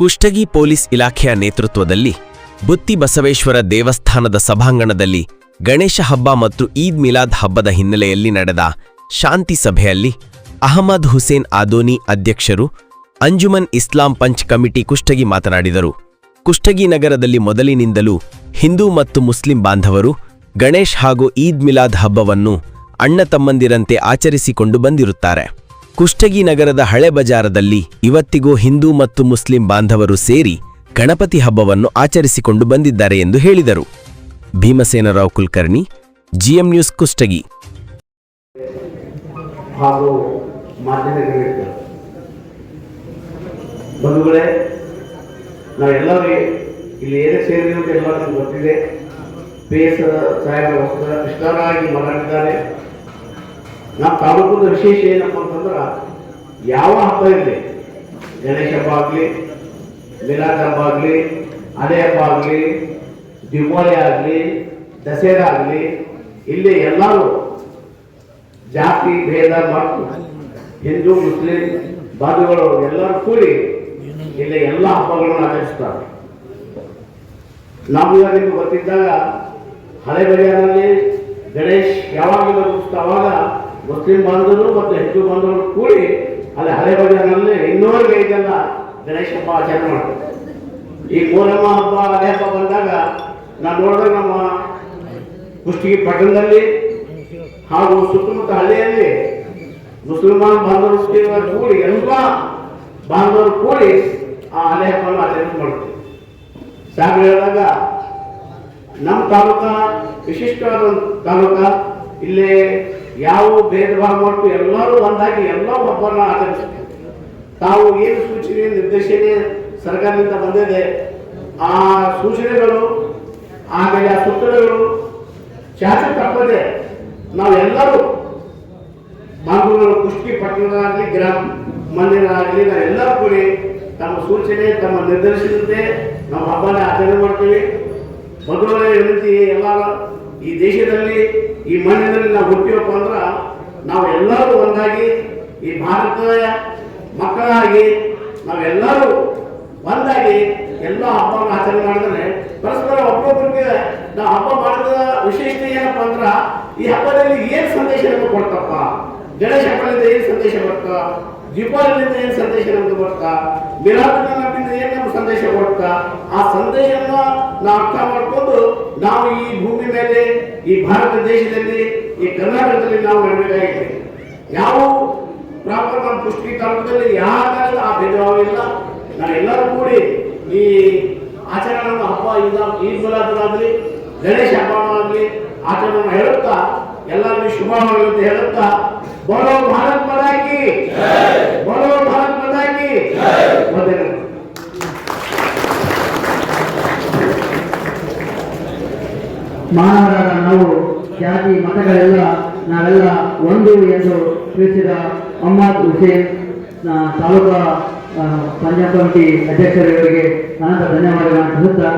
Kushtagi police ಇಲಾಖೆಯ ನೇತೃತ್ವದಲ್ಲಿ ಬುತ್ತಿ ಬಸವೇಶ್ವರ ದೇವಸ್ಥಾನದ ಸಭಾಂಗಣದಲ್ಲಿ ಗಣೇಶ ಹಬ್ಬ ಮತ್ತು ಈದ್ ಮಿಲಾದ್ ಹಬ್ಬದ ಹಿನ್ನೆಲೆಯಲ್ಲಿ ನಡೆದ ಶಾಂತಿ ಸಭೆಯಲ್ಲಿ ಅಹಮದ್ ಹುಸೇನ್ ಆದೋನಿ ಅಧ್ಯಕ್ಷರು ಅಂಜುಮನ್ ಇಸ್ಲಾಂ ಪಂಚ್ ಕಮಿಟಿ ಕುಷ್ಟಗಿ ಮಾತನಾಡಿದರು. ಕುಷ್ಟಗಿ ನಗರದಲ್ಲಿ ಮೊದಲಿನಿಂದಲೂ ಹಿಂದೂ ಮತ್ತು ಮುಸ್ಲಿಂ ಬಾಂಧವರು ಗಣೇಶ್ ಹಾಗೂ ಈದ್ ಮಿಲಾದ್ ಹಬ್ಬವನ್ನು ಅಣ್ಣ ತಮ್ಮಂದಿರಂತೆ ಆಚರಿಸಿಕೊಂಡು ಬಂದಿರುತ್ತಾರೆ. ಕುಷ್ಟಗಿ ನಗರದ ಹಳೆ ಬಜಾರದಲ್ಲಿ ಇವತ್ತಿಗೂ ಹಿಂದೂ ಮತ್ತು ಮುಸ್ಲಿಂ ಬಾಂಧವರು ಸೇರಿ ಗಣಪತಿ ಹಬ್ಬವನ್ನು ಆಚರಿಸಿಕೊಂಡು ಬಂದಿದ್ದಾರೆ ಎಂದು ಹೇಳಿದರು. Bhimsenrao Kulkarni, GM news Kushtagi. ಬಂಧುಗಳೇ ಕೃಷ್ಣರಾಗಿ ಮಾತಾಡಿದ್ದಾರೆ ನಮ್ಮ ತಾಲೂಕಿನ ವಿಶೇಷ ಏನಪ್ಪ ಅಂತಂದ್ರೆ ಯಾವ ಹಬ್ಬ ಇರಲಿ? ಗಣೇಶ ಹಬ್ಬ ಆಗಲಿ, ಮಿಲಾದ್ ಹಬ್ಬ ಆಗಲಿ ಅದೇ ಹಬ್ಬ ಆಗಲಿ, ದಿವಾಳಿ ಆಗಲಿ, ದಸರಾ ಆಗಲಿ, ಇಲ್ಲಿ ಎಲ್ಲರೂ ಜಾತಿ ಭೇದ ಮತ್ತು ಹಿಂದೂ, ಮುಸ್ಲಿಂ, ಬಾಂಧವರು ಎಲ್ಲರೂ ಕೂಡಿ ಇಲ್ಲಿ ಎಲ್ಲ ಹಬ್ಬಗಳನ್ನು ಆಚರಿಸ್ತಾರೆ. ನಾವು ನಿಮ್ಗೆ ಗೊತ್ತಿದ್ದಾಗ ಹಳೆ ಗಣೇಶ್ ಯಾವಾಗಲೂ ಬರುತ್ತೋ ಅವಾಗ ಮುಸ್ಲಿಂ ಬಾಂಧವರು ಮತ್ತು ಹಿಂದೂ ಬಾಂಧವರು ಕೂಡಿ ಅಲ್ಲಿ ಹಳೆ ಬಜಾರ್ನಲ್ಲಿ ಇನ್ನೂರಿಗೆ ಐದೆಲ್ಲ ಗಣೇಶ ಹಬ್ಬ ಆಚರಣೆ ಮಾಡ್ತಾರೆ. ಈ ಮೂರಮ್ಮ ಹಬ್ಬ, ಹಳೆ ಹಬ್ಬ ಬಂದಾಗ ನಾನು ನೋಡಿದ್ರೆ ನಮ್ಮ ಕುಷ್ಟಗಿ ಪಟ್ಟಣದಲ್ಲಿ ಹಾಗೂ ಸುತ್ತಮುತ್ತ ಹಳ್ಳಿಯಲ್ಲಿ ಮುಸಲ್ಮಾನ್ ಬಾಂಧವರು ಕೂಡಿ, ಎಲ್ಲ ಬಾಂಧವರು ಕೂಡಿ ಆ ಹಳೆ ಹಬ್ಬವನ್ನು ಆಚರಣೆ ಮಾಡ್ತೀವಿ. ಸಾಗರ ಹೇಳಿದಾಗ, ನಮ್ಮ ತಾಲೂಕ ವಿಶಿಷ್ಟವಾದ ತಾಲೂಕ ಇಲ್ಲಿ ಯಾವ ಭೇದ ಭಾವ ಮಾಡ್ತು ಎಲ್ಲರೂ ಒಂದಾಗಿ ಎಲ್ಲ ಹಬ್ಬವನ್ನು ಆಚರಿಸ್ತೀವಿ ತಾವು ಏನು ಸೂಚನೆ, ನಿರ್ದೇಶನೆ ಸರ್ಕಾರದಿಂದ ಬಂದಿದೆ, ಆ ಸೂಚನೆಗಳು, ಆಮೇಲೆ ಆ ಸುತ್ತಳೆಗಳು ಚಾಚು ತಪ್ಪದೆ ನಾವೆಲ್ಲರೂ ಮಂಗಳೂರು ಕುಷ್ಟಿ ಪಟ್ಟಣದಾಗಲಿ ಗ್ರಾಮ ಮಂದಿರಾಗಲಿ ನಾವೆಲ್ಲರೂ ಕೂಡಿ ತಮ್ಮ ಸೂಚನೆ, ತಮ್ಮ ನಿರ್ದೇಶನದಂತೆ ನಾವು ಹಬ್ಬನ ಆಚರಣೆ ಮಾಡ್ತೀವಿ. ಮೊದಲನೇ ವಿನಂತಿ ಎಲ್ಲ ಈ ದೇಶದಲ್ಲಿ, ಈ ಮಣ್ಣಿನಲ್ಲಿ ನಾವು ಹುಟ್ಟಿವಪ್ಪ ಅಂದ್ರೆ ನಾವು ಎಲ್ಲರೂ ಒಂದಾಗಿ, ಈ ಭಾರತದ ಮಕ್ಕಳಾಗಿ, ನಾವೆಲ್ಲರೂ ಒಂದಾಗಿ ಎಲ್ಲ ಹಬ್ಬವನ್ನು ಆಚರಣೆ ಮಾಡಿದ್ರೆ ಪರಸ್ಪರ ಒಬ್ಬೊಬ್ಬರಿಗೆ ನಾವು ಹಬ್ಬ ಮಾಡಿದ ವಿಶೇಷತೆ ಏನಪ್ಪ ಅಂದ್ರ ಈ ಹಬ್ಬದಲ್ಲಿ ಏನು ಸಂದೇಶ ನಮಗೆ ಕೊಡ್ತಪ್ಪ? ಗಣೇಶ ಹಬ್ಬದಿಂದ ಏನು ಸಂದೇಶ ಬರ್ತಾ? ದೀಪಾವಳಿಯಿಂದ ಏನು ಸಂದೇಶ ನಮ್ಗೆ ಬರ್ತಾ? ಮಿಲಾದಿನಿಂದ ಏನು ನಮ್ಗೆ ಸಂದೇಶ ಕೊಡ್ತಾ ಆ ಸಂದೇಶವನ್ನ ನಾವು ಅರ್ಥ ಮಾಡ್ಕೊಂಡು ನಾವು ಈ ಭೂಮಿ ಮೇಲೆ, ಈ ಭಾರತ ದೇಶದಲ್ಲಿ, ಈ ಕರ್ನಾಟಕದಲ್ಲಿ ನಾವು ನಡಬೇಕಾಗಿದೆ. ಯಾವ ಪ್ರಾಪರ್ ನಮ್ಮ ಪುಷ್ಟಿ ಕಾಲದಲ್ಲಿ ಯಾವ ಆ ಭೇದಭಾವ ಇಲ್ಲ. ನಾವೆಲ್ಲರೂ ಕೂಡಿ ಈ ಆಚರಣೆ ಹಬ್ಬ ಈಗ ಈದ್ ಮಿಲಾದನಾಗಲಿ ಗಣೇಶ ಹಬ್ಬವಾಗಲಿ ಆಚರಣೆ ಹೇಳುತ್ತಾ, ಎಲ್ಲರಿಗೂ ಶುಭವಾಗಲಿ ಅಂತ ಹೇಳುತ್ತಾ ಬರೋ ಭಾರತ್ ಮದಾಕಿ ಬರೋ ಭಾರತ್ ಮದಾಕಿ ವಂದನೆಗಳು ಮಾನವರಾದ ನಾವು ಜಾತಿ, ಮತಗಳೆಲ್ಲ ನಾವೆಲ್ಲ ಒಂದು ಎಂದು ತಿಳಿಸಿದ ಅಹ್ಮದ್ ಹುಸೇನ್ ತಾಲೂಕಾ ಪಂಚಾಯತ್ ಕಮಿಟಿ ಅಧ್ಯಕ್ಷರಿಗೆ ಅನಂತ ಧನ್ಯವಾದಗಳನ್ನು ಸಲ್ಲುತ್ತಾ